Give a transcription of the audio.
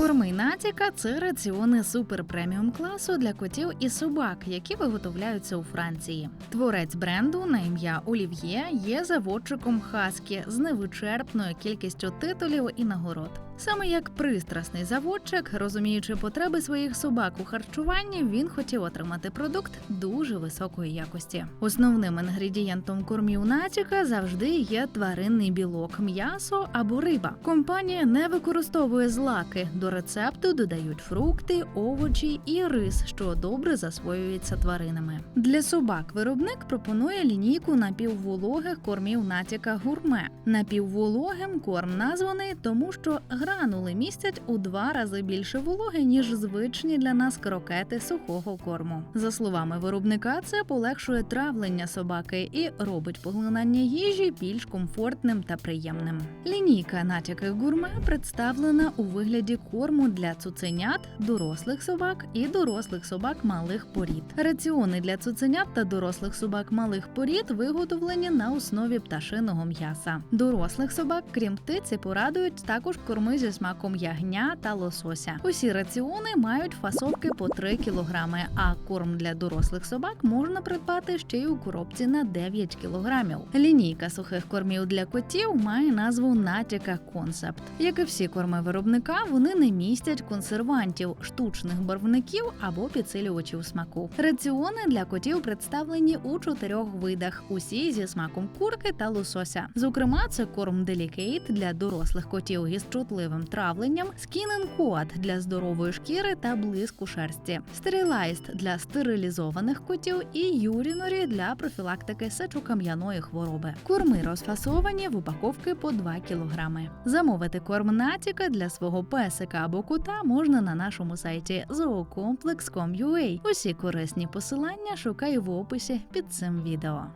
Корми Натіка це раціони супер преміум класу для котів і собак, які виготовляються у Франції. Творець бренду на ім'я Олів'є є заводчиком Хаскі з невичерпною кількістю титулів і нагород. Саме як пристрасний заводчик, розуміючи потреби своїх собак у харчуванні, він хотів отримати продукт дуже високої якості. Основним інгредієнтом кормів Натіка завжди є тваринний білок, м'ясо або риба. Компанія не використовує злаки. До рецепту додають фрукти, овочі і рис, що добре засвоюється тваринами. Для собак виробник пропонує лінійку напіввологих кормів Натіка гурме. Напіввологим корм названий, тому що гранули містять у два рази більше вологи, ніж звичні для нас крокети сухого корму. За словами виробника, це полегшує травлення собаки і робить поглинання їжі більш комфортним та приємним. Лінійка натяки гурме представлена у вигляді корму для цуценят, дорослих собак і дорослих собак малих порід. Раціони для цуценят та дорослих собак малих порід виготовлені на основі пташиного м'яса. Дорослих собак, крім птиці, порадують також корми зі смаком ягня та лосося. Усі раціони мають фасовки по 3 кілограми, а корм для дорослих собак можна придбати ще й у коробці на 9 кілограмів. Лінійка сухих кормів для котів має назву Натяка Концепт. Як і всі корми виробника, вони не містять консервантів, штучних барвників або підсилювачів смаку. Раціони для котів представлені у чотирьох видах, усі зі смаком курки та лосося. Зокрема, це корм Delicate для дорослих котів із чутливим травленням, Skin Coat для здорової шкіри та блиску шерсті, Sterilized для стерилізованих котів і Юрінорі для профілактики сечокам'яної хвороби. Корми розфасовані в упаковки по 2 кілограми. Замовити корм натіка для свого песика або кота можна на нашому сайті zoocomplex.com.ua. Усі корисні посилання шукай в описі під цим відео.